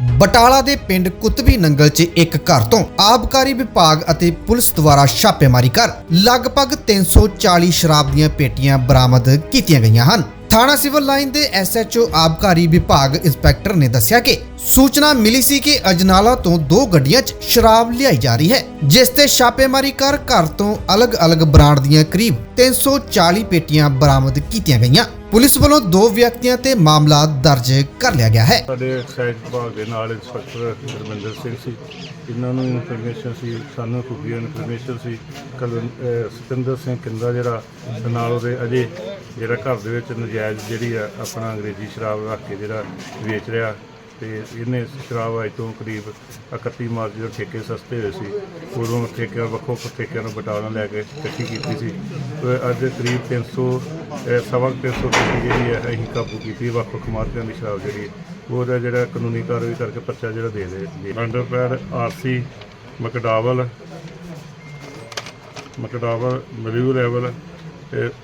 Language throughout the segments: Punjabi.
ਬਟਾਲਾ ਦੇ ਪਿੰਡ ਕੁਤਬੀ ਨੰਗਲ 'ਚ ਇੱਕ ਘਰ ਤੋਂ ਆਬਕਾਰੀ ਵਿਭਾਗ ਅਤੇ ਪੁਲਿਸ ਦੁਆਰਾ ਛਾਪੇਮਾਰੀ ਕਰ ਲਗਭਗ 340 ਸ਼ਰਾਬ ਦੀਆਂ ਪੇਟੀਆਂ ਬਰਾਮਦ ਕੀਤੀਆਂ ਗਈਆਂ ਹਨ। ਥਾਣਾ ਸਿਵਲ ਲਾਈਨ ਦੇ ਐਸਐਚਓ ਆਬਕਾਰੀ ਵਿਭਾਗ ਇੰਸਪੈਕਟਰ ਨੇ ਦੱਸਿਆ ਕਿ ਸੂਚਨਾ ਮਿਲੀ ਸੀ ਕਿ ਅਜਨਾਲਾ ਤੋਂ ਦੋ ਗੱਡੀਆਂ 'ਚ ਸ਼ਰਾਬ ਲਿਆਈ ਜਾ ਰਹੀ ਹੈ, ਜਿਸ ਤੇ ਛਾਪੇਮਾਰੀ ਕਰ ਘਰ ਤੋਂ ਅਲੱਗ-ਅਲੱਗ ਬ੍ਰਾਂਡ ਦੀਆਂ ਕਰੀਬ 340 ਪੇਟੀਆਂ ਬਰਾਮਦ ਕੀਤੀਆਂ ਗਈਆਂ। ਪੁਲਿਸ ਵੱਲੋਂ ਦੋ ਵਿਅਕਤੀਆਂ ਤੇ ਮਾਮਲਾ ਦਰਜ ਕਰ ਲਿਆ ਗਿਆ ਹੈ। ਸਾਡੇ ਐਕਸਾਈਜ਼ ਵਿਭਾਗ ਦੇ ਨਾਲ ਇੰਸਪੈਕਟਰ ਧਰਮਿੰਦਰ ਸਿੰਘ ਸੀ। ਇਹਨਾਂ ਨੂੰ ਇਨਫੋਰਮੇਸ਼ਨ ਸੀ, ਸਾਨੂੰ ਖੁਫੀਆ ਇਨਫੋਰਮੇਸ਼ਨ ਸੀ। ਕਲ ਸਤਿੰਦਰ ਸਿੰਘ ਕਿੰਦਾ ਜਿਹੜਾ ਤੇ ਨਾਲ ਉਹਦੇ ਅਜੇ ਜਿਹੜਾ ਘਰ ਦੇ ਵਿੱਚ ਨਜਾਇਜ਼ ਜਿਹੜੀ ਆ ਆਪਣਾ ਅੰਗਰੇਜ਼ੀ ਸ਼ਰਾਬ ਰੱਖ ਕੇ ਜਿਹੜਾ ਵੇਚ ਰਿਹਾ ਤੇ ਇਹਨੇ ਸ਼ਰਾਬ ਅੱਜ ਤੋਂ ਕਰੀਬ 31 ਮਾਰਚ ਜਦੋਂ ਠੇਕੇ ਸਸਤੇ ਹੋਏ ਸੀ। ਉਦੋਂ ਠੇਕਿਆਂ ਵੱਖੋ ਵੱਖ ਠੇਕਿਆਂ ਨੂੰ ਬਟਾਲਾ ਲੈ ਕੇ ਇਕੱਠੀ ਕੀਤੀ ਸੀ। ਤੇ ਅੱਜ ਕਰੀਬ 300 ਅਹ ਸਵਾ ਕੁ 300 ਪੇਟੀ ਜਿਹੜੀ ਹੈ ਅਸੀਂ ਕਾਬੂ ਕੀਤੀ ਵੱਖ ਵੱਖ ਮਾਰਕਿਆਂ ਦੀ ਸ਼ਰਾਬ ਜਿਹੜੀ। ਉਹਦਾ ਜਿਹੜਾ ਕਾਨੂੰਨੀ ਕਾਰਵਾਈ ਕਰਕੇ ਪਰਚਾ ਜਿਹੜਾ ਦੇ ਦੇ ਅੰਡਰ ਪੈਡ ਆਰਸੀ, ਮਕਡਾਵਲ ਮਕਡਾਵਲ, ਮਲਿਊ ਲੈਵਲ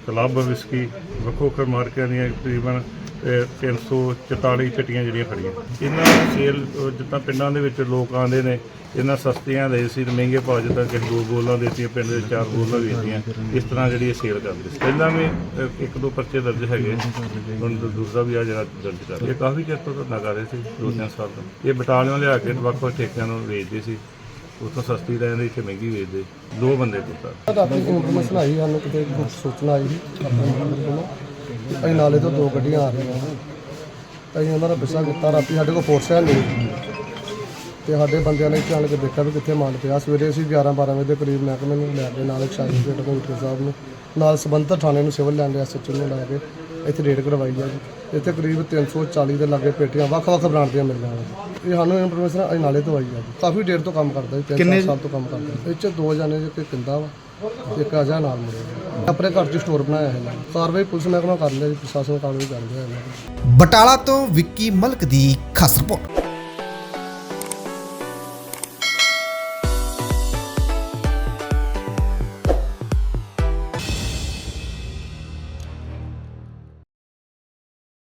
ਕਲੱਬ ਵਿਸਕੀ ਵੱਖੋ ਵੱਖ ਮਾਰਕਿਆਂ ਦੀਆਂ ਤਕਰੀਬਨ ਅਹ 344 ਪੇਟੀਆਂ ਜਿਹੜੀਆਂ ਖੜੀਆਂ। ਇਹਨਾਂ ਸੇਲ ਜਿੱਦਾਂ ਪਿੰਡਾਂ ਦੇ ਵਿੱਚ ਲੋਕ ਆਉਂਦੇ ਨੇ, ਇਹਨਾਂ ਸਸਤੀਆਂ ਦੇ ਸੀ ਤੇ ਮਹਿੰਗੇ ਭਾਅ ਜਿੱਦਾਂ ਕਿ ਦੋ ਬੋਲਾਂ ਦੇਤੀਆਂ, ਪਿੰਡ ਦੇ ਚਾਰ ਬੋਲਾਂ ਵੇਚਦੀਆਂ ਇਸ ਤਰ੍ਹਾਂ ਜਿਹੜੀ ਇਹ ਸੇਲ ਕਰਦੇ ਸੀ। ਪਹਿਲਾਂ ਵੀ ਇੱਕ ਦੋ ਪਰਚੇ ਦਰਜ ਹੈਗੇ, ਹੁਣ ਦੂ- ਦੂਸਰਾ ਵੀ ਆ ਜਿਹੜਾ ਦਰਜ ਕਰ ਇਹ ਕਾਫੀ ਚਿਰ ਤੋਂ ਧੰਦਾ ਕਰ ਰਹੇ ਸੀ, ਦੋ ਤਿੰਨ ਸਾਲ ਤੋਂ। ਇਹ ਬਟਾਲੀਆਂ ਲਿਆ ਕੇ ਵੱਖ ਵੱਖ ਠੇਕਿਆਂ ਨੂੰ ਵੇਚਦੇ ਸੀ। ਉੱਥੋਂ ਸਸਤੀ ਲੈਂਦੇ ਇੱਥੇ ਮਹਿੰਗੀ ਵੇਚਦੇ। ਦੋ ਬੰਦੇ ਪੁੱਤਰ ਰਾਤੀ ਇਨਫੋਰਮੇਸ਼ਨ ਆਈ, ਸਾਨੂੰ ਕਿਤੇ ਕੁਝ ਸੂਚਨਾ ਆਈ ਆਪਣੇ ਨੰਬਰ ਕੋਲੋਂ। ਅਸੀਂ ਨਾਲੇ ਤੋਂ ਦੋ ਗੱਡੀਆਂ ਆ ਰਹੀਆਂ। ਸੀ। ਅਸੀਂ ਉਹਨਾਂ ਦਾ ਪਿੱਛਾ ਕੀਤਾ, ਰਾਤੀ ਸਾਡੇ ਕੋਲ ਫੋਰਸ ਹੈ ਨਹੀਂ ਤੇ ਸਾਡੇ ਬੰਦਿਆਂ ਨੇ ਚੱਲ ਕੇ ਦੇਖਿਆ ਵੀ ਕਿੱਥੇ ਮਾਲ ਪਿਆ। ਸਵੇਰੇ ਅਸੀਂ 11 12 ਵਜੇ ਦੇ ਕਰੀਬ ਮਹਿਕਮੇ ਨੂੰ ਲੈ ਕੇ ਨਾਲ ਐਕਸਾਈਜ਼ ਗੇਟ ਕਮਿਸ਼ਨਰ ਸਾਹਿਬ ਨੂੰ, ਨਾਲ ਸੰਬੰਧਿਤ ਥਾਣੇ ਨੂੰ ਸਿਵਲ ਲੈਣ ਲੈਂਡ ਐਸਐਚਓ ਨੂੰ ਲੈ ਕੇ ਇੱਥੇ ਰੇਡ ਕਰਵਾਈ ਆ ਜੀ। ਇੱਥੇ ਕਰੀਬ 340 ਦੇ ਲਾਗੇ ਪੇਟੀਆਂ ਵੱਖ-ਵੱਖ ਬ੍ਰਾਂਡ ਦੀਆਂ ਮਿਲ ਜਾਣਗੀਆਂ ਇਹ ਸਾਨੂੰ ਇਨਫੋਰਮੇਸ਼ਨ ਅਸੀਂ ਨਾਲੇ ਤੋਂ ਆਈ ਆ ਜੀ। ਕਾਫੀ ਦੇਰ ਤੋਂ ਕੰਮ ਕਰਦਾ ਜੀ ਤਿੰਨ ਚਾਰ ਸਾਲ ਤੋਂ ਕੰਮ ਕਰਦਾ ਇਹ ਚ ਦੋ ਜਾਣੇ ਜੇ ਕਿੰਦਾ ਵਾ ਇੱਕ ਅਜਾ ਨਾਲ ਮੁੰਡੇ ਆਪਣੇ ਘਰ 'ਚ ਸਟੋਰ ਬਣਾਇਆ ਹੈ ਇਹਨਾਂ ਨੇ ਕਾਰਵਾਈ ਪੁਲਿਸ ਮਹਿਕਮਾ ਕਰ ਲਿਆ ਜੀ ਪ੍ਰਸ਼ਾਸਨ ਕਾਰਵਾਈ ਕਰ ਰਿਹਾ ਇਹਨਾਂ ਦੀ। ਬਟਾਲਾ ਤੋਂ ਵਿੱਕੀ ਮਲਕ ਦੀ ਖਾਸ ਰਿਪੋਰਟ।